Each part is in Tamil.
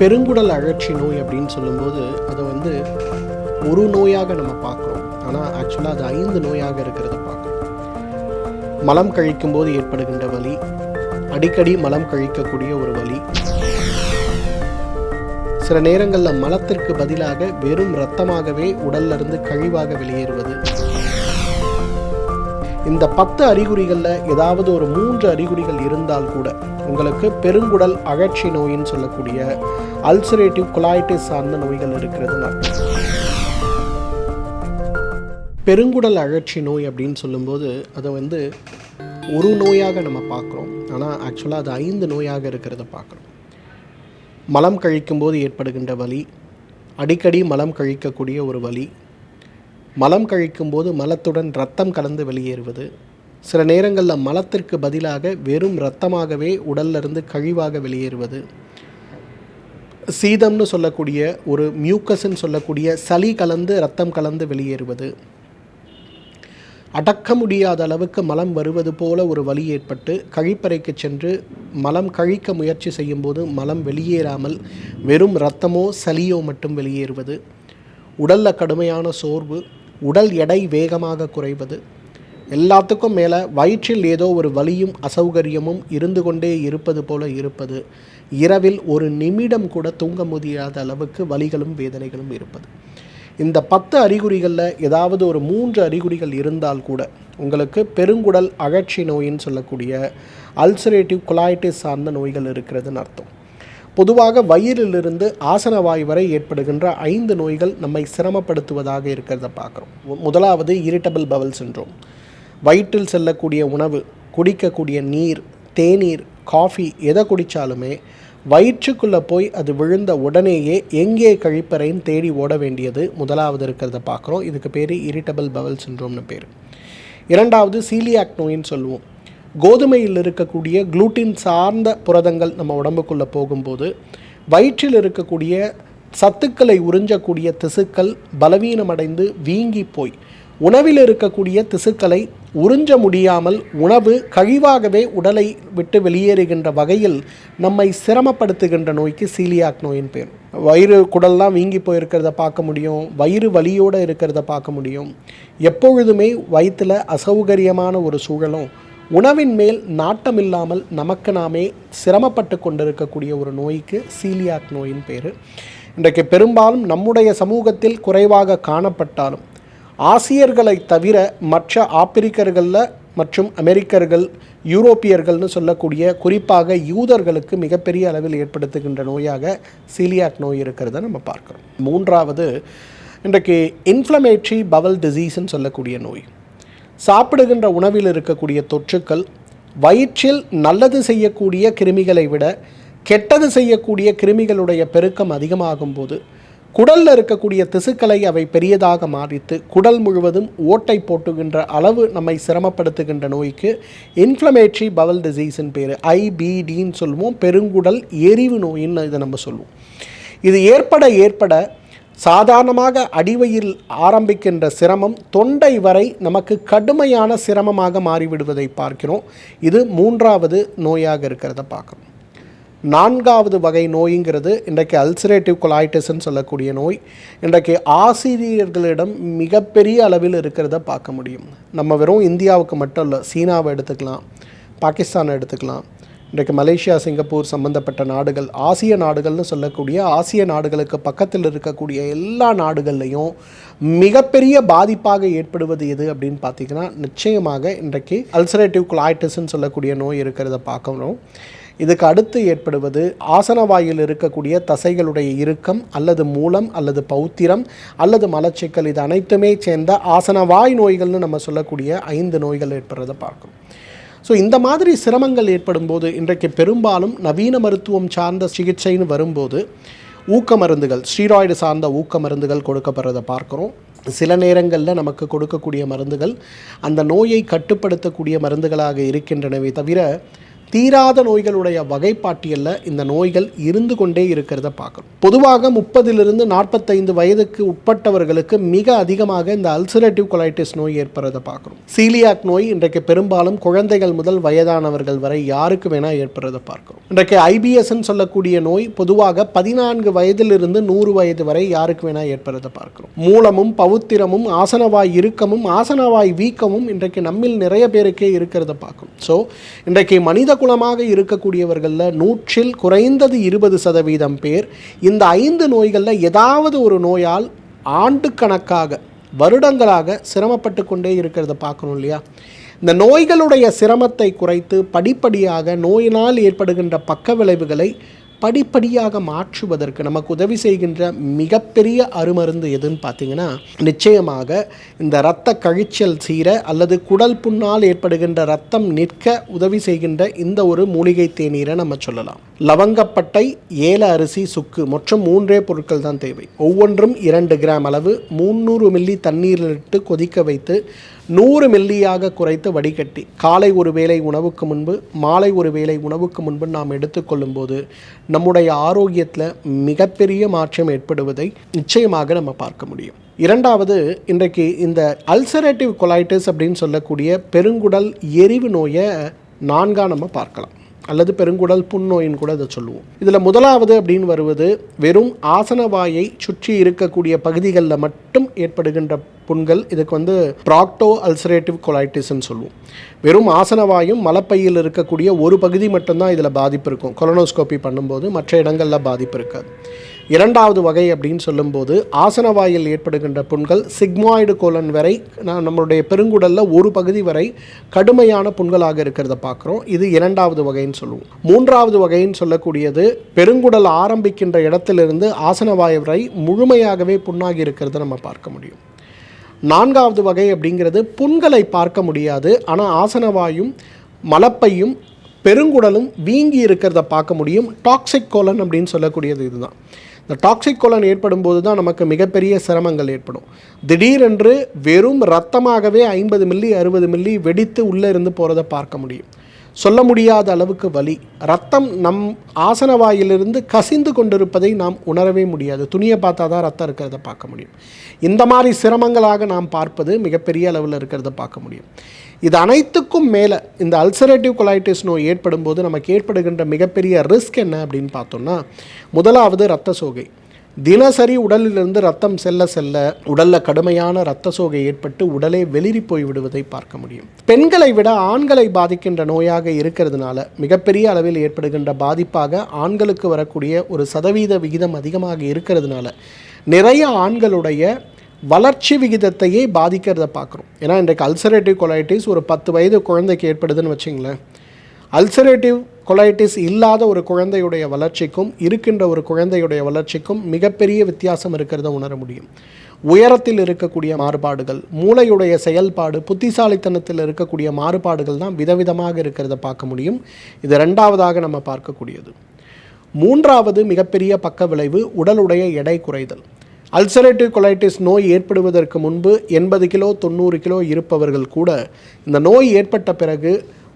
பெருங்குடல் அழற்சி நோய் அப்படின்னு சொல்லும்போது அதை வந்து ஒரு நோயாக நம்ம பார்க்குறோம். ஆனால் ஆக்சுவலாக அது ஐந்து நோயாக இருக்கிறத பார்க்குறோம். மலம் கழிக்கும் போது ஏற்படுகின்ற வலி அடிக்கடி மலம் கழிக்கக்கூடிய ஒரு வலி. சில நேரங்களில் மலத்திற்கு பதிலாக வெறும் இரத்தமாகவே உடல்ல இருந்து கழிவாக வெளியேறுவது. இந்த பத்து அறிகுறிகளில் ஏதாவது ஒரு மூன்று அறிகுறிகள் இருந்தால் கூட உங்களுக்கு பெருங்குடல் அழற்சி நோயின்னு சொல்லக்கூடிய அல்சரேட்டிவ் குலாய்டிஸ் சார்ந்த நோய்கள் இருக்கிறதுன்னு அர்த்தம். பெருங்குடல் அழற்சி நோய் அப்படின்னு சொல்லும்போது அதை வந்து ஒரு நோயாக நம்ம பார்க்குறோம். ஆனால் ஆக்சுவலாக அது ஐந்து நோயாக இருக்கிறத பார்க்குறோம். மலம் கழிக்கும்போது ஏற்படுகின்ற வலி அடிக்கடி மலம் கழிக்கக்கூடிய ஒரு வலி மலம் கழிக்கும்போது மலத்துடன் ரத்தம் கலந்து வெளியேறுவது சில நேரங்களில் மலத்திற்கு பதிலாக வெறும் இரத்தமாகவே உடல்லிருந்து கழிவாக வெளியேறுவது சீதம்னு சொல்லக்கூடிய ஒரு மியூக்கஸ்ன்னு சொல்லக்கூடிய சளி கலந்து ரத்தம் கலந்து வெளியேறுவது. அடக்க முடியாத அளவுக்கு மலம் வருவது போல ஒரு வலி ஏற்பட்டு கழிப்பறைக்கு சென்று மலம் கழிக்க முயற்சி செய்யும்போது மலம் வெளியேறாமல் வெறும் இரத்தமோ சளியோ மட்டும் வெளியேறுவது. உடலில் கடுமையான சோர்வு உடல் எடை வேகமாக குறைவது. எல்லாத்துக்கும் மேலே வயிற்றில் ஏதோ ஒரு வலியும் அசௌகரியமும் இருந்து கொண்டே இருப்பது போல இருப்பது. இரவில் ஒரு நிமிடம் கூட தூங்க முடியாத அளவுக்கு வலிகளும் வேதனைகளும் இருப்பது. இந்த பத்து அறிகுறிகளில் ஏதாவது ஒரு மூன்று அறிகுறிகள் இருந்தால் கூட உங்களுக்கு பெருங்குடல் அழற்சி நோயின்னு சொல்லக்கூடிய அல்சரேட்டிவ் குலாய்டிஸ் சார்ந்த நோய்கள் இருக்கிறதுன்னு அர்த்தம். பொதுவாக வயிறிலிருந்து ஆசனவாய் வரை ஏற்படுகின்ற ஐந்து நோய்கள் நம்மை சிரமப்படுத்துவதாக இருக்கிறத பார்க்குறோம். முதலாவது இரிட்டபிள் பவல் சின்ரோம் வயிற்றில் செல்லக்கூடிய உணவு குடிக்கக்கூடிய நீர் தேநீர் காஃபி எதை குடித்தாலுமே வயிற்றுக்குள்ளே போய் அது விழுந்த உடனேயே எங்கே கழிப்பறைன்னு தேடி ஓட வேண்டியது முதலாவது இருக்கிறத பார்க்குறோம். இதுக்கு பேர் இரிட்டபிள் பவல் சின்ரோம்னு பேர். இரண்டாவது சீலியாக் நோயின்னு சொல்லுவோம். கோதுமையில் இருக்கக்கூடிய குளூட்டின் சார்ந்த புரதங்கள் நம்ம உடம்புக்குள்ளே போகும்போது வயிற்றில் இருக்கக்கூடிய சத்துக்களை உறிஞ்சக்கூடிய திசுக்கள் பலவீனமடைந்து வீங்கி போய் உணவில் இருக்கக்கூடிய திசுக்களை உறிஞ்ச முடியாமல் உணவு கழிவாகவே உடலை விட்டு வெளியேறுகின்ற வகையில் நம்மை சிரமப்படுத்துகின்ற நோய்க்கு சீலியாக் நோயின் பேர். வயிறு குடல்லாம் வீங்கி போயிருக்கிறத பார்க்க முடியும். வயிறு வலியோடு இருக்கிறத பார்க்க முடியும். எப்பொழுதுமே வயிற்றில் அசௌகரியமான ஒரு சூழலும் உணவின் மேல் நாட்டம் இல்லாமல் நமக்கு நாமே சிரமப்பட்டு கொண்டிருக்கக்கூடிய ஒரு நோய்க்கு சீலியாக் நோயின் பேர். இன்றைக்கு பெரும்பாலும் நம்முடைய சமூகத்தில் குறைவாக காணப்பட்டாலும் ஆசியர்களை தவிர மற்ற ஆப்பிரிக்கர்களில் மற்றும் அமெரிக்கர்கள் யூரோப்பியர்கள்னு சொல்லக்கூடிய குறிப்பாக யூதர்களுக்கு மிகப்பெரிய அளவில் ஏற்படுத்துகின்ற நோயாக சீலியாக் நோய் இருக்கிறத நம்ம பார்க்குறோம். மூன்றாவது இன்றைக்கு இன்ஃப்ளமேட்ரி பவல் டிசீஸ்ன்னு சொல்லக்கூடிய நோய். சாப்பிடுகின்ற உணவில் இருக்கக்கூடிய தொற்றுக்கள் வயிற்றில் நல்லது செய்யக்கூடிய கிருமிகளை விட கெட்டது செய்யக்கூடிய கிருமிகளுடைய பெருக்கம் அதிகமாகும் போது குடலில் இருக்கக்கூடிய திசுக்களை அவை பெரியதாக மாறித்து குடல் முழுவதும் ஓட்டை போட்டுகின்ற அளவு நம்மை சிரமப்படுத்துகின்ற நோய்க்கு இன்ஃப்ளமேட்ரி பவல் டிசீஸ்ன்னு பேர். ஐபிடின்னு சொல்லுவோம். பெருங்குடல் எரிவு நோயின்னு இதை நம்ம சொல்லுவோம். இது ஏற்பட ஏற்பட சாதாரணமாக அடிவயில் ஆரம்பிக்கின்ற சிரமம் தொண்டை வரை நமக்கு கடுமையான சிரமமாக மாறிவிடுவதை பார்க்கிறோம். இது மூன்றாவது நோயாக இருக்கிறத பார்க்குறோம். நான்காவது வகை நோய்ங்கிறது இன்றைக்கு அல்சரேட்டிவ் கொலாய்டிஸ்ன்னு சொல்லக்கூடிய நோய். இன்றைக்கு ஆசிரியர்களிடம் மிகப்பெரிய அளவில் இருக்கிறத பார்க்க முடியும். நம்ம வெறும் இந்தியாவுக்கு மட்டும் இல்லை சீனாவை எடுத்துக்கலாம் பாகிஸ்தானை எடுத்துக்கலாம். இன்றைக்கு மலேசியா சிங்கப்பூர் சம்பந்தப்பட்ட நாடுகள் ஆசிய நாடுகள்னு சொல்லக்கூடிய ஆசிய நாடுகளுக்கு பக்கத்தில் இருக்கக்கூடிய எல்லா நாடுகள்லையும் மிகப்பெரிய பாதிப்பாக ஏற்படுவது எது அப்படின்னு பார்த்தீங்கன்னா நிச்சயமாக இன்றைக்கு அல்சரேட்டிவ் குலாய்டிஸ்ன்னு சொல்லக்கூடிய நோய் இருக்கிறத பார்க்கணும். இதுக்கு அடுத்து ஏற்படுவது ஆசனவாயில் இருக்கக்கூடிய தசைகளுடைய இறுக்கம் அல்லது மூலம் அல்லது பௌத்திரம் அல்லது மலச்சிக்கல் இது அனைத்துமே சேர்ந்த ஆசனவாய் நோய்கள்னு நம்ம சொல்லக்கூடிய ஐந்து நோய்கள் ஏற்படுறதை பார்க்கும். ஸோ இந்த மாதிரி சிரமங்கள் ஏற்படும் போது இன்றைக்கு பெரும்பாலும் நவீன மருத்துவம் சார்ந்த சிகிச்சைன்னு வரும்போது ஊக்க மருந்துகள் ஸ்டீராய்டு சார்ந்த ஊக்க மருந்துகள் கொடுக்கப்படுறதை பார்க்குறோம். சில நேரங்களில் நமக்கு கொடுக்கக்கூடிய மருந்துகள் அந்த நோயை கட்டுப்படுத்தக்கூடிய மருந்துகளாக இருக்கின்றனவே தவிர தீராத நோய்களுடைய வகைப்பாட்டியலில் இந்த நோய்கள் இருந்து கொண்டே இருக்கிறத பார்க்குறோம் பொதுவாக முப்பதிலிருந்து நாற்பத்தைந்து வயதுக்கு உட்பட்டவர்களுக்கு மிக அதிகமாக இந்த அல்சரேட்டிவ் கொலைட்டிஸ் நோய் ஏற்படுறத பார்க்குறோம் சீலியாக் நோய் இன்றைக்கு பெரும்பாலும் குழந்தைகள் முதல் வயதானவர்கள் வரை யாருக்கு வேணால் ஏற்படுறத பார்க்குறோம் இன்றைக்கு ஐபிஎஸ்ன்னு சொல்லக்கூடிய நோய் பொதுவாக பதினான்கு வயதிலிருந்து நூறு வயது வரை யாருக்கு வேணால் ஏற்படுறதை பார்க்குறோம் மூலமும் பவுத்திரமும் ஆசனவாய் இறுக்கமும் ஆசனவாய் வீக்கமும் இன்றைக்கு நம்மில் நிறைய பேருக்கே இருக்கிறத பார்க்கணும். ஸோ இன்றைக்கு மனித குலமாக இருக்கக்கூடியவர்களில் நூற்றில் குறைந்தது இருபது சதவீதம் பேர் இந்த ஐந்து நோய்களில் ஏதாவது ஒரு நோயால் ஆண்டுக்கணக்காக வருடங்களாக சிரமப்பட்டு கொண்டே இருக்கிறத பார்க்கணும் இல்லையா? இந்த நோய்களுடைய சிரமத்தை குறைத்து படிப்படியாக நோயினால் ஏற்படுகின்ற பக்க விளைவுகளை படிப்படியாக மாற்றுவதற்கு நமக்கு உதவி செய்கின்ற மிகப்பெரிய அருமருந்து எதுன்னு பார்த்தீங்கன்னா நிச்சயமாக இந்த இரத்த கழிச்சல் சீர அல்லது குடல் புண்ணால் ஏற்படுகின்ற ரத்தம் நிற்க உதவி செய்கின்ற இந்த ஒரு மூலிகை தேநீரை நம்ம சொல்லலாம். லவங்கப்பட்டை ஏல அரிசி சுக்கு மற்றும் மூன்றே பொருட்கள் தான் தேவை. ஒவ்வொன்றும் இரண்டு கிராம் அளவு முந்நூறு மில்லி தண்ணீரில் இட்டு கொதிக்க வைத்து நூறு மில்லியாக குறைத்து வடிகட்டி. காலை ஒரு வேளை உணவுக்கு முன்பு மாலை ஒரு வேளை உணவுக்கு முன்பு நாம் எடுத்துக்கொள்ளும் போது நம்முடைய ஆரோக்கியத்தில் மிகப்பெரிய மாற்றம் ஏற்படுவதை நிச்சயமாக நம்ம பார்க்க முடியும். இரண்டாவது இன்றைக்கு இந்த அல்சரேட்டிவ் கொலைட்டிஸ் அப்படின்னு சொல்லக்கூடிய பெருங்குடல் எரிவு நோயை நான்காக நம்ம பார்க்கலாம். அல்லது பெருங்குடல் புண்ணோயின்னு கூட அதை சொல்லுவோம். இதில் முதலாவது அப்படின்னு வருவது வெறும் ஆசனவாயை சுற்றி இருக்கக்கூடிய பகுதிகளில் மட்டும் ஏற்படுகின்ற புண்கள் இதுக்கு வந்து ப்ராக்டோ அல்சரேட்டிவ் கொலைட்டிஸ்ன்னு சொல்லுவோம். வெறும் ஆசனவாயும் மலப்பையில் இருக்கக்கூடிய ஒரு பகுதி மட்டும்தான் இதில் பாதிப்பு இருக்கும். கொலனோஸ்கோபி பண்ணும்போது மற்ற இடங்களில் பாதிப்பு இருக்காது. இரண்டாவது வகை அப்படின்னு சொல்லும்போது ஆசனவாயில் ஏற்படுகின்ற புண்கள் சிக்மாய்டு கோலன் வரை நான் நம்மளுடைய பெருங்குடலில் ஒரு பகுதி வரை கடுமையான புண்களாக இருக்கிறத பார்க்குறோம். இது இரண்டாவது வகைன்னு சொல்லுவோம். மூன்றாவது வகைன்னு சொல்லக்கூடியது பெருங்குடல் ஆரம்பிக்கின்ற இடத்திலிருந்து ஆசனவாய் வரை முழுமையாகவே புண்ணாகி இருக்கிறத நம்ம பார்க்க முடியும். நான்காவது வகை அப்படிங்கிறது புண்களை பார்க்க முடியாது. ஆனால் ஆசனவாயும் மலப்பையும் பெருங்குடலும் வீங்கி இருக்கிறத பார்க்க முடியும். டாக்ஸிக் கோலன் அப்படின்னு சொல்லக்கூடியது இதுதான். இந்த டாக்ஸிக் கோலன் ஏற்படும் போது தான் நமக்கு மிகப்பெரிய சிரமங்கள் ஏற்படும். திடீரென்று வெறும் ரத்தமாகவே ஐம்பது மில்லி அறுபது மில்லி வெடித்து உள்ளே இருந்து போகிறத பார்க்க முடியும். சொல்ல முடியாத அளவுக்கு வலி. ரத்தம் நம் ஆசனவாயிலிருந்து கசிந்து கொண்டிருப்பதை நாம் உணரவே முடியாது. துணியை பார்த்தா தான் ரத்தம் இருக்கிறத பார்க்க முடியும். இந்த மாதிரி சிரமங்களாக நாம் பார்ப்பது மிகப்பெரிய அளவில் இருக்கிறத பார்க்க முடியும். இது அனைத்துக்கும் மேலே இந்த அல்சரேட்டிவ் கொலைட்டிஸ் நோய் ஏற்படும் போது நமக்கு ஏற்படுகின்ற மிகப்பெரிய ரிஸ்க் என்ன அப்படின்னு பார்த்தோம்னா முதலாவது இரத்த சோகை. தினசரி உடலிலிருந்து ரத்தம் செல்ல செல்ல உடலில் கடுமையான இரத்த சோகை ஏற்பட்டு உடலே வெளிரி போய் விடுவதை பார்க்க முடியும். பெண்களை விட ஆண்களை பாதிக்கின்ற நோயாக இருக்கிறதுனால மிகப்பெரிய அளவில் ஏற்படுகின்ற பாதிப்பாக ஆண்களுக்கு வரக்கூடிய ஒரு சதவீத விகிதம் அதிகமாக இருக்கிறதுனால நிறைய ஆண்களுடைய வளர்ச்சி விகிதத்தையே பாதிக்கிறத பார்க்குறோம். ஏன்னா இன்றைக்கு அல்சரேட்டிவ் கொலைட்டிஸ் ஒரு பத்து வயது குழந்தைக்கு ஏற்படுதுன்னு வச்சிங்களேன். அல்சரேட்டிவ் கொலைட்டிஸ் இல்லாத ஒரு குழந்தையுடைய வளர்ச்சிக்கும் இருக்கின்ற ஒரு குழந்தையுடைய வளர்ச்சிக்கும் மிகப்பெரிய வித்தியாசம் இருக்கிறத உணர முடியும். உயரத்தில் இருக்கக்கூடிய மாறுபாடுகள் மூளையுடைய செயல்பாடு புத்திசாலித்தனத்தில் இருக்கக்கூடிய மாறுபாடுகள் தான் விதவிதமாக இருக்கிறத பார்க்க முடியும். இது ரெண்டாவதாக நம்ம பார்க்கக்கூடியது. மூன்றாவது மிகப்பெரிய பக்க விளைவு உடலுடைய எடை குறைதல். அல்சரேட்டிவ் கொலைட்டிஸ் நோய் ஏற்படுவதற்கு முன்பு எண்பது கிலோ தொண்ணூறு கிலோ இருப்பவர்கள் கூட இந்த நோய் ஏற்பட்ட பிறகு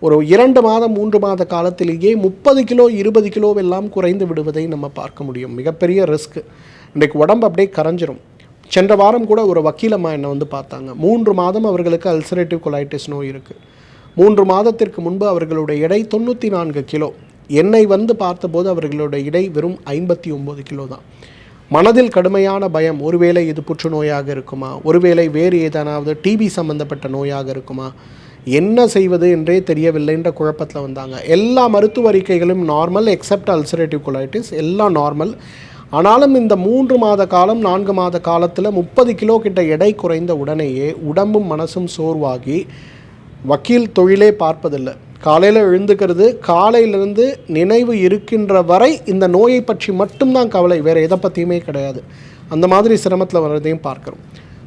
ஒரு இரண்டு மாதம் மூன்று மாத காலத்திலேயே முப்பது கிலோ இருபது கிலோவெல்லாம் குறைந்து விடுவதை நம்ம பார்க்க முடியும். மிகப்பெரிய ரிஸ்க். இன்றைக்கு உடம்பு அப்படியே கரைஞ்சிரும். சென்ற வாரம் கூட ஒரு வக்கீலம்மா என்னை வந்து பார்த்தாங்க. மூன்று மாதம் அவர்களுக்கு அல்சரேட்டிவ் கொலைட்டிஸ் நோய் இருக்குது மூன்று மாதத்திற்கு முன்பு அவர்களுடைய எடை தொண்ணூற்றி நான்கு கிலோ. என்னை வந்து பார்த்தபோது அவர்களுடைய இடை வெறும் ஐம்பத்தி ஒம்பது கிலோ தான். மனதில் கடுமையான பயம் ஒருவேளை இது புற்றுநோயாக இருக்குமா? ஒருவேளை வேறு ஏதாவது டிபி சம்பந்தப்பட்ட நோயாக இருக்குமா? என்ன செய்வது என்றே தெரியவில்லைன்ற குழப்பத்தில் வந்தாங்க. எல்லா மருத்துவ அறிக்கைகளும் நார்மல் எக்ஸப்ட் அல்சரேட்டிவ் கொலைட்டிஸ் எல்லாம் நார்மல் ஆனாலும் இந்த மூன்று மாத காலம் நான்கு மாத காலத்தில் முப்பது கிலோ கிட்ட எடை குறைந்த உடனேயே உடம்பும் மனசும் சோர்வாகி வக்கீல் தொழிலே பார்ப்பதில்லை. காலையில் எழுந்துக்கிறது காலையிலிருந்து நினைவு இருக்கின்ற வரை இந்த நோயை பற்றி மட்டும்தான் கவலை வேறு எதை பற்றியுமே கிடையாது. அந்த மாதிரி சிரமத்தில் வர்றதையும் பார்க்குறோம்.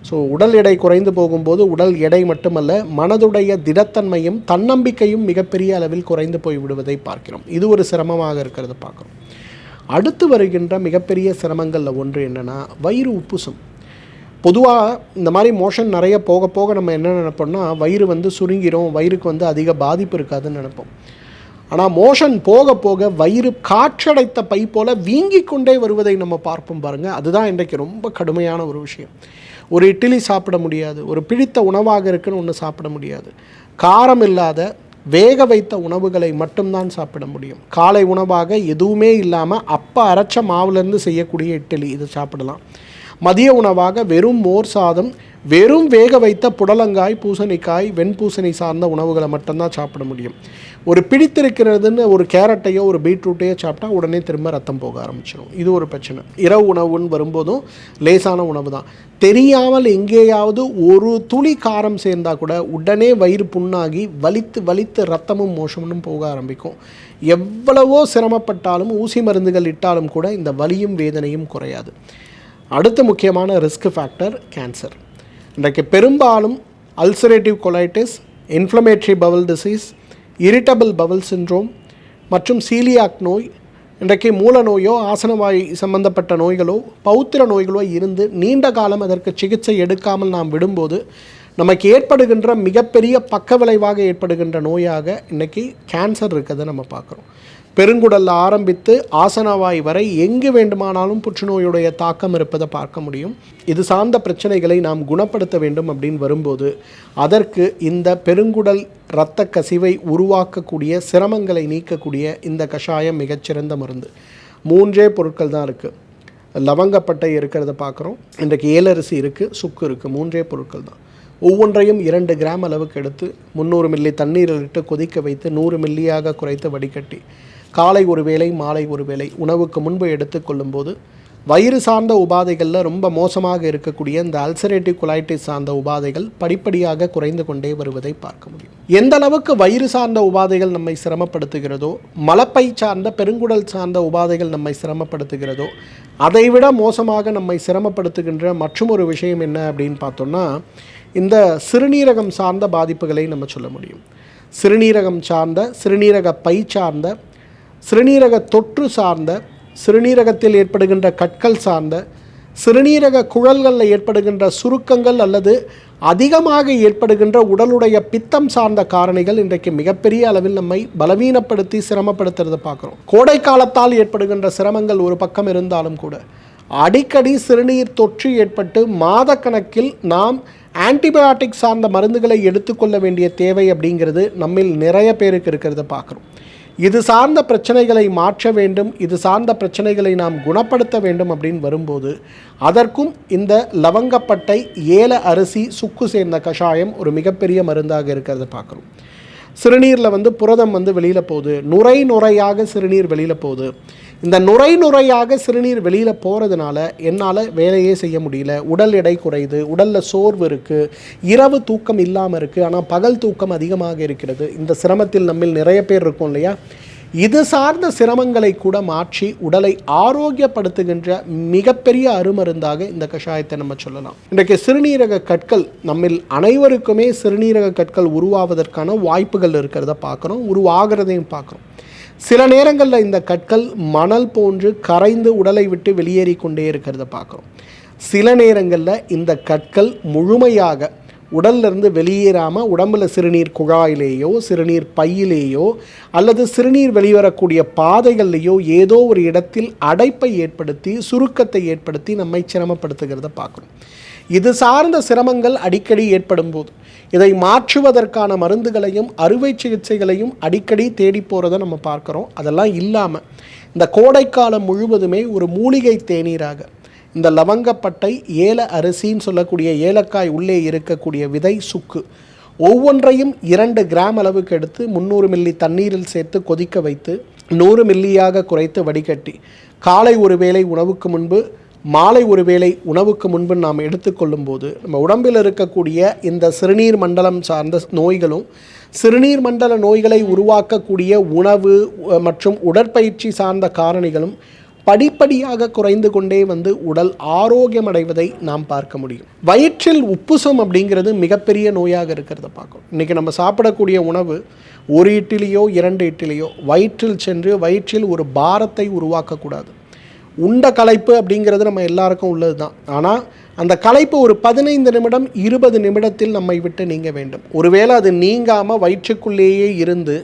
ஸோ உடல் எடை குறைந்து போகும்போது உடல் எடை மட்டுமல்ல மனதுடைய திடத்தன்மையும் தன்னம்பிக்கையும் மிகப்பெரிய அளவில் குறைந்து போய் விடுவதை பார்க்கிறோம். இது ஒரு சிரமமாக இருக்கிறது பார்க்குறோம். அடுத்து வருகின்ற மிகப்பெரிய சிரமங்களில் ஒன்று என்னென்னா வயிறு உப்புசம். பொதுவாக இந்த மாதிரி மோஷன் நிறைய போக போக நம்ம என்ன நினைப்போம்னா வயிறு வந்து சுருங்கிரும் வயிறுக்கு வந்து அதிக பாதிப்பு இருக்காதுன்னு நினைப்போம். ஆனால் மோஷன் போக போக வயிறு காற்றடைத்த பை போல் வீங்கி கொண்டே வருவதை நம்ம பார்ப்போம் பாருங்கள் அதுதான் இன்றைக்கு ரொம்ப கடுமையான ஒரு விஷயம். ஒரு இட்லி சாப்பிட முடியாது ஒரு பிடித்த உணவாக இருக்குன்னு ஒன்று சாப்பிட முடியாது. காரம் இல்லாத வேக வைத்த உணவுகளை மட்டும்தான் சாப்பிட முடியும். காலை உணவாக எதுவுமே இல்லாமல் அப்போ அரைச்ச மாவுலேருந்து செய்யக்கூடிய இட்லி இது சாப்பிடலாம். மதிய உணவாக வெறும் மோர் சாதம் வெறும் வேக வைத்த புடலங்காய் பூசணிக்காய் வெண்பூசணி சார்ந்த உணவுகளை மட்டும்தான் சாப்பிட முடியும். ஒரு பிடித்திருக்கிறதுன்னு ஒரு கேரட்டையோ ஒரு பீட்ரூட்டையோ சாப்பிட்டா உடனே திரும்ப ரத்தம் போக ஆரம்பிச்சிடும் இது ஒரு பிரச்சனை. இரவு உணவுன்னு வரும்போதும் லேசான உணவு தான். தெரியாமல் எங்கேயாவது ஒரு துளி காரம் சேர்ந்தா கூட உடனே வயிறு புண்ணாகி வலித்து வலித்து ரத்தமும் மோஷமும் போக ஆரம்பிக்கும். எவ்வளவோ சிரமப்பட்டாலும் ஊசி மருந்துகள் இட்டாலும் கூட இந்த வலியும் வேதனையும் குறையாது. அடுத்த முக்கியமான ரிஸ்க் ஃபேக்டர் கேன்சர் இன்றைக்கு பெரும்பாலும் ulcerative colitis inflammatory bowel disease irritable bowel syndrome மற்றும் சீலியாக் நோய் இன்றைக்கு மூல நோயோ ஆசனவாய் சம்பந்தப்பட்ட நோய்களோ பௌத்திர நோய்களோ இருந்து நீண்ட காலம் அதற்கு சிகிச்சை எடுக்காமல் நாம் விடும்போது நமக்கு ஏற்படுகின்ற மிகப்பெரிய பக்க விளைவாக ஏற்படுகின்ற நோயாக இன்றைக்கி கேன்சர் இருக்கிறத நம்ம பார்க்குறோம். பெருங்குடலில் ஆரம்பித்து ஆசனவாய் வரை எங்கு வேண்டுமானாலும் புற்றுநோயுடைய தாக்கம் இருப்பதை பார்க்க முடியும். இது சார்ந்த பிரச்சனைகளை நாம் குணப்படுத்த வேண்டும் அப்படின்னு வரும்போது அதற்கு இந்த பெருங்குடல் இரத்த கசிவை உருவாக்கக்கூடிய சிரமங்களை நீக்கக்கூடிய இந்த கஷாயம் மிகச்சிறந்த மருந்து. மூன்றே பொருட்கள் தான் இருக்குது லவங்கப்பட்டை இருக்கிறத பார்க்குறோம். இன்றைக்கு ஏலரிசி இருக்குது சுக்கு இருக்குது மூன்றே பொருட்கள் தான். ஒவ்வொன்றையும் இரண்டு கிராம் அளவுக்கு எடுத்து முந்நூறு மில்லி தண்ணீரில் இட்டு கொதிக்க வைத்து நூறு மில்லியாக குறைத்து வடிகட்டி காலை ஒரு வேளை மாலை ஒரு வேளை உணவுக்கு முன்பு எடுத்துக்கொள்ளும்போது வயிறு சார்ந்த உபாதைகளில் ரொம்ப மோசமாக இருக்கக்கூடிய இந்த அல்சரேட்டிவ் குலைட்டிஸ் சார்ந்த உபாதைகள் படிப்படியாக குறைந்து கொண்டே வருவதை பார்க்க முடியும். எந்த அளவுக்கு வயிறு சார்ந்த உபாதைகள் நம்மை சிரமப்படுத்துகிறதோ மலப்பை சார்ந்த பெருங்குடல் சார்ந்த உபாதைகள் நம்மை சிரமப்படுத்துகிறதோ அதைவிட மோசமாக நம்மை சிரமப்படுத்துகின்ற மற்றும் ஒரு விஷயம் என்ன அப்படின்னு பார்த்தோம்னா இந்த சிறுநீரகம் சார்ந்த பாதிப்புகளை நம்ம சொல்ல முடியும். சிறுநீரகம் சார்ந்த சிறுநீரக பை சார்ந்த சிறுநீரக தொற்று சார்ந்த சிறுநீரகத்தில் ஏற்படுகின்ற கற்கள் சார்ந்த சிறுநீரக குழல்களில் ஏற்படுகின்ற சுருக்கங்கள் அல்லது அதிகமாக ஏற்படுகின்ற உடலுடைய பித்தம் சார்ந்த காரணிகள் இன்றைக்கு மிகப்பெரிய அளவில் நம்மை பலவீனப்படுத்தி சிரமப்படுத்துறதை பார்க்குறோம். கோடை காலத்தால் ஏற்படுகின்ற சிரமங்கள் ஒரு பக்கம் இருந்தாலும் கூட அடிக்கடி சிறுநீர் தொற்று ஏற்பட்டு மாதக்கணக்கில் நாம் ஆன்டிபயாட்டிக் சார்ந்த மருந்துகளை எடுத்துக்கொள்ள வேண்டிய தேவை அப்படிங்கிறது நம்மில் நிறைய பேருக்கு இருக்கிறத பார்க்குறோம். இது சார்ந்த பிரச்சனைகளை மாற்ற வேண்டும் இது சார்ந்த பிரச்சனைகளை நாம் குணப்படுத்த வேண்டும் அப்படின்னு வரும்போது அதற்கும் இந்த லவங்கப்பட்டை ஏல அரிசி சுக்கு சேர்ந்த கஷாயம் ஒரு மிகப்பெரிய மருந்தாக இருக்கிறத பார்க்குறோம். சிறுநீரில் வந்து புரதம் வந்து வெளியில் போகுது. நுரை நுரையாக சிறுநீர் வெளியில் போகுது. இந்த நுரை நுரையாக சிறுநீர் வெளியில் போகிறதுனால என்னால் வேலையே செய்ய முடியல. உடல் எடை குறையுது உடலில் சோர்வு இருக்குது இரவு தூக்கம் இல்லாமல் இருக்குது ஆனால் பகல் தூக்கம் அதிகமாக இருக்கிறது. இந்த சிரமத்தில் நம்மில் நிறைய பேர் இருக்கும் இல்லையா? இது சார்ந்த சிரமங்களை கூட மாற்றி உடலை ஆரோக்கியப்படுத்துகின்ற மிகப்பெரிய அருமருந்தாக இந்த கஷாயத்தை நம்ம சொல்லலாம். இன்றைக்கு சிறுநீரக கற்கள் நம்மில் அனைவருக்குமே சிறுநீரக கற்கள் உருவாவதற்கான வாய்ப்புகள் இருக்கிறத பார்க்குறோம் உருவாகிறதையும் பார்க்குறோம். சில நேரங்களில் இந்த கற்கள் மணல் போன்று கரைந்து உடலை விட்டு வெளியேறி கொண்டே இருக்கிறத பார்க்குறோம். சில நேரங்களில் இந்த கற்கள் முழுமையாக உடல்லிருந்து வெளியேறாமல் உடம்புல சிறுநீர் குழாயிலேயோ சிறுநீர் பையிலேயோ அல்லது சிறுநீர் வெளிவரக்கூடிய பாதைகள்லேயோ ஏதோ ஒரு இடத்தில் அடைப்பை ஏற்படுத்தி சுருக்கத்தை ஏற்படுத்தி நம்மை சிரமப்படுத்துகிறத பார்க்குறோம். இது சார்ந்த சிரமங்கள் அடிக்கடி ஏற்படும் போது இதை மாற்றுவதற்கான மருந்துகளையும் அறுவை சிகிச்சைகளையும் அடிக்கடி தேடி போகிறத நம்ம பார்க்குறோம். அதெல்லாம் இல்லாமல் இந்த கோடைக்காலம் முழுவதுமே ஒரு மூலிகை தேநீராக இந்த லவங்கப்பட்டை ஏல அரிசின்னு சொல்லக்கூடிய ஏலக்காய் உள்ளே இருக்கக்கூடிய விதை சுக்கு ஒவ்வொன்றையும் இரண்டு கிராம் அளவுக்கு எடுத்து முந்நூறு மில்லி தண்ணீரில் சேர்த்து கொதிக்க வைத்து நூறு மில்லியாக குறைத்து வடிகட்டி காலை ஒரு வேளை உணவுக்கு முன்பு மாலை ஒரு வேளை உணவுக்கு முன்பு நாம் எடுத்துக்கொள்ளும் போது நம்ம உடம்பில் இருக்கக்கூடிய இந்த சிறுநீர் மண்டலம் சார்ந்த நோய்களும் சிறுநீர் மண்டல நோய்களை உருவாக்கக்கூடிய உணவு மற்றும் உடற்பயிற்சி சார்ந்த காரணிகளும் படிப்படியாக குறைந்து கொண்டே வந்து உடல் ஆரோக்கியம் அடைவதை நாம் பார்க்க முடியும். வயிற்றில் உப்புசம் அப்படிங்கிறது மிகப்பெரிய நோயாக இருக்கிறத பார்க்கும் இன்றைக்கி நம்ம சாப்பிடக்கூடிய உணவு ஒரு இட்லியோ இரண்டு இட்லியோ வயிற்றில் சென்று வயிற்றில் ஒரு பாரத்தை உருவாக்கக்கூடாது. உண்ட களைப்பு அப்படிங்கிறது நம்ம எல்லாருக்கும் உள்ளது தான் ஆனால் அந்த களைப்பு ஒரு பதினைந்து நிமிடம் இருபது நிமிடத்தில் நம்மை விட்டு நீங்க வேண்டும். ஒருவேளை அது நீங்காமல் வயிற்றுக்குள்ளேயே இருந்து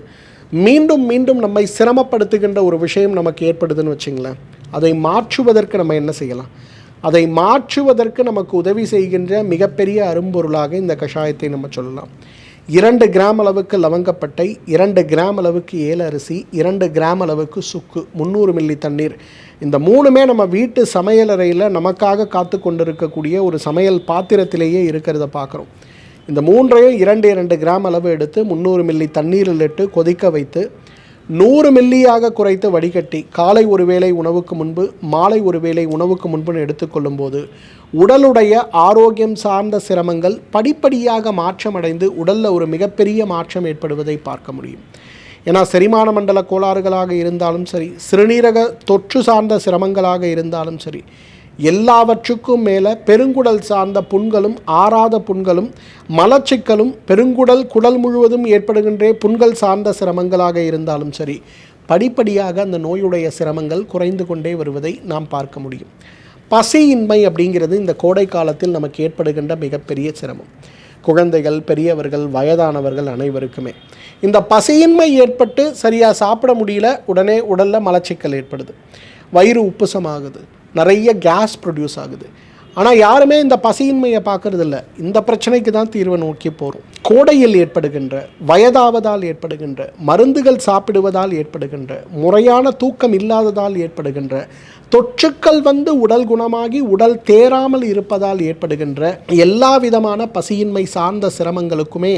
மீண்டும் மீண்டும் நம்மை சிரமப்படுத்துகின்ற ஒரு விஷயம் நமக்கு ஏற்படுதுன்னு வச்சுங்களேன். அதை மாற்றுவதற்கு நம்ம என்ன செய்யலாம்? அதை மாற்றுவதற்கு நமக்கு உதவி செய்கின்ற மிகப்பெரிய அரும்பொருளாக இந்த கஷாயத்தை நம்ம சொல்லலாம். இரண்டு கிராம் அளவுக்கு லவங்கப்பட்டை இரண்டு கிராம் அளவுக்கு ஏல அரிசி இரண்டு கிராம் அளவுக்கு சுக்கு முந்நூறு மில்லி தண்ணீர் இந்த மூணுமே நம்ம வீட்டு சமையலறையில் நமக்காக காத்து கொண்டிருக்கக்கூடிய ஒரு சமையல் பாத்திரத்திலேயே இருக்கிறத பார்க்குறோம். இந்த மூன்றையும் இரண்டு இரண்டு கிராம் அளவு எடுத்து முந்நூறு மில்லி தண்ணீரில் இட்டு கொதிக்க வைத்து நூறு மில்லியாக குறைத்து வடிகட்டி காலை ஒரு வேளை உணவுக்கு முன்பு மாலை ஒரு வேளை உணவுக்கு முன்புன்னு எடுத்துக்கொள்ளும்போது உடலுடைய ஆரோக்கியம் சார்ந்த சிரமங்கள் படிப்படியாக மாற்றமடைந்து உடலில் ஒரு மிகப்பெரிய மாற்றம் ஏற்படுவதை பார்க்க முடியும். ஏன்னா செரிமான மண்டல கோளாறுகளாக இருந்தாலும் சரி சிறுநீரக தொற்று சார்ந்த சிரமங்களாக இருந்தாலும் சரி எல்லாவற்றுக்கும் மேலே பெருங்குடல் சார்ந்த புண்களும் ஆறாத புண்களும் மலச்சிக்கலும் பெருங்குடல் குடல் முழுவதும் ஏற்படுகின்ற புண்கள் சார்ந்த சிரமங்களாக இருந்தாலும் சரி படிப்படியாக அந்த நோயுடைய சிரமங்கள் குறைந்து கொண்டே வருவதை நாம் பார்க்க முடியும். பசியின்மை அப்படிங்கிறது இந்த கோடை காலத்தில் நமக்கு ஏற்படுகின்ற மிகப்பெரிய சிரமம். குழந்தைகள் பெரியவர்கள் வயதானவர்கள் அனைவருக்குமே. இந்த பசியின்மை ஏற்பட்டு சரியாக சாப்பிட முடியல உடனே உடலில் மலச்சிக்கல் ஏற்படுது. வயிறு உப்புசமாகுது. நிறைய கேஸ் ப்ரொடியூஸ் ஆகுது. ஆனால் யாருமே இந்த பசியின்மையை பார்க்கறதில்ல. இந்த பிரச்சனைக்கு தான் தீர்வை நோக்கி போகிறோம் கோடையில் ஏற்படுகின்ற வயதாவதால் ஏற்படுகின்ற மருந்துகள் சாப்பிடுவதால் ஏற்படுகின்ற முறையான தூக்கம் இல்லாததால் ஏற்படுகின்ற தொற்றுக்கள் வந்து உடல் குணமாகி உடல் தேராமல் இருப்பதால் ஏற்படுகின்ற எல்லா விதமான பசியின்மை சார்ந்த சிரமங்களுக்குமே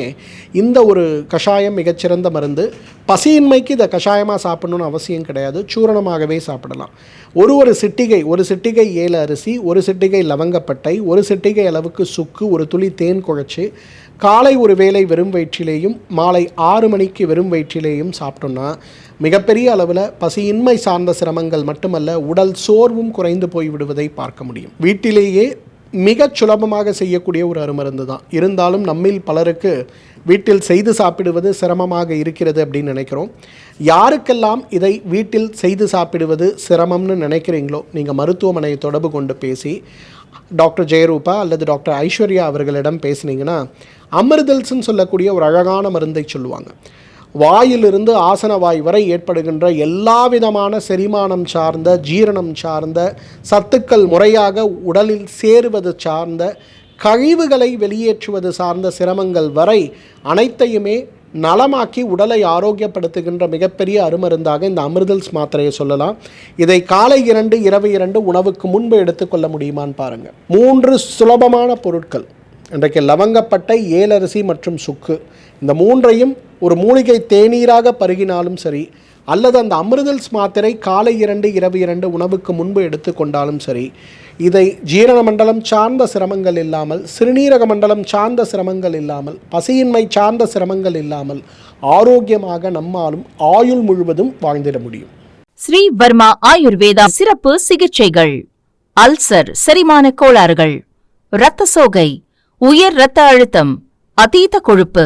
இந்த ஒரு கஷாயம் மிகச்சிறந்த மருந்து. பசியின்மைக்கு இதை கஷாயமாக சாப்பிடணும்னு அவசியம் கிடையாது. சூரணமாகவே சாப்பிடலாம். ஒரு ஒரு சிட்டிகை ஒரு சிட்டிகை ஏழு அரிசி ஒரு சிட்டிகை லவங்கப்பட்டை ஒரு சிட்டிகை அளவுக்கு சுக்கு ஒரு துளி தேன் குழைச்சி காலை ஒரு வேளை வெறும் வயிற்றிலேயும் மாலை ஆறு மணிக்கு வெறும் வயிற்றிலேயும் சாப்பிட்டோம்னா மிகப்பெரிய அளவில் பசியின்மை சார்ந்த சிரமங்கள் மட்டுமல்ல உடல் சோர்வும் குறைந்து போய் விடுவதை பார்க்க முடியும். வீட்டிலேயே மிகச் சுலபமாக செய்யக்கூடிய ஒரு அருமருந்து தான். இருந்தாலும் நம்மில் பலருக்கு வீட்டில் செய்து சாப்பிடுவது சிரமமாக இருக்கிறது அப்படின்னு நினைக்கிறோம். யாருக்கெல்லாம் இதை வீட்டில் செய்து சாப்பிடுவது சிரமம்னு நினைக்கிறீங்களோ நீங்கள் மருத்துவமனையை தொடர்பு கொண்டு பேசி டாக்டர் ஜெயரூபா அல்லது டாக்டர் ஐஸ்வர்யா அவர்களிடம் பேசுனீங்கன்னா அமிர்தல்ஸ்ன்னு சொல்லக்கூடிய ஒரு அழகான மருந்தை சொல்லுவாங்க. வாயிலிருந்து ஆசன வாய் வரை ஏற்படுகின்ற எல்லா விதமான செரிமானம் சார்ந்த ஜீரணம் சார்ந்த சத்துக்கள் முறையாக உடலில் சேருவது சார்ந்த கழிவுகளை வெளியேற்றுவது சார்ந்த சிரமங்கள் வரை அனைத்தையுமே நலமாக்கி உடலை ஆரோக்கியப்படுத்துகின்ற மிகப்பெரிய அருமருந்தாக இந்த அமிர்தல்ஸ் மாத்திரையை சொல்லலாம். இதை காலை இரண்டு இரவு இரண்டு உணவுக்கு முன்பு எடுத்துக்கொள்ள முடியுமான்னு பாருங்கள் மூன்று சுலபமான பொருட்கள். இன்றைக்கு லவங்கப்பட்டை ஏலரிசி மற்றும் சுக்கு. இந்த மூன்றையும் ஒரு மூலிகை தேநீராக பருகினாலும் சரி அல்லது அந்த அமிர்தல்ஸ் மாத்திரை காலை இரண்டு இரவு இரண்டு உணவுக்கு முன்பு எடுத்துக்கொண்டாலும் சரி இதை ஜீரண மண்டலம் சார்ந்த சிரமங்கள் இல்லாமல் சிறுநீரக மண்டலம் சார்ந்த சிரமங்கள் இல்லாமல் பசியின்மை சார்ந்த சிரமங்கள் இல்லாமல் ஆரோக்கியமாக நம்மாலும் ஆயுள் முழுவதும் வாழ்ந்திட முடியும். ஸ்ரீ வர்மா ஆயுர்வேதா சிறப்பு சிகிச்சைகள். அல்சர் செரிமான கோளாறுகள். இரத்த சோகை உயர் இரத்த அழுத்தம் அதீத கொழுப்பு.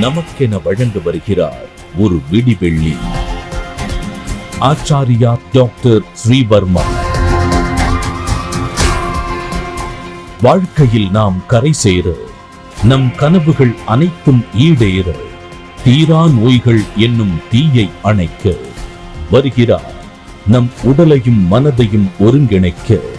நமக்கென வழங்க வருகிறார் ஒரு விடிவெள்ளி. ஆச்சாரியா டாக்டர் ஸ்ரீவர்மா. வாழ்க்கையில் நாம் கரை சேர நம் கனவுகள் அனைத்தும் ஈடேற தீரா நோய்கள் என்னும் தீயை அணைக்க வருகிறார் நம் உடலையும் மனதையும் ஒருங்கிணைக்க.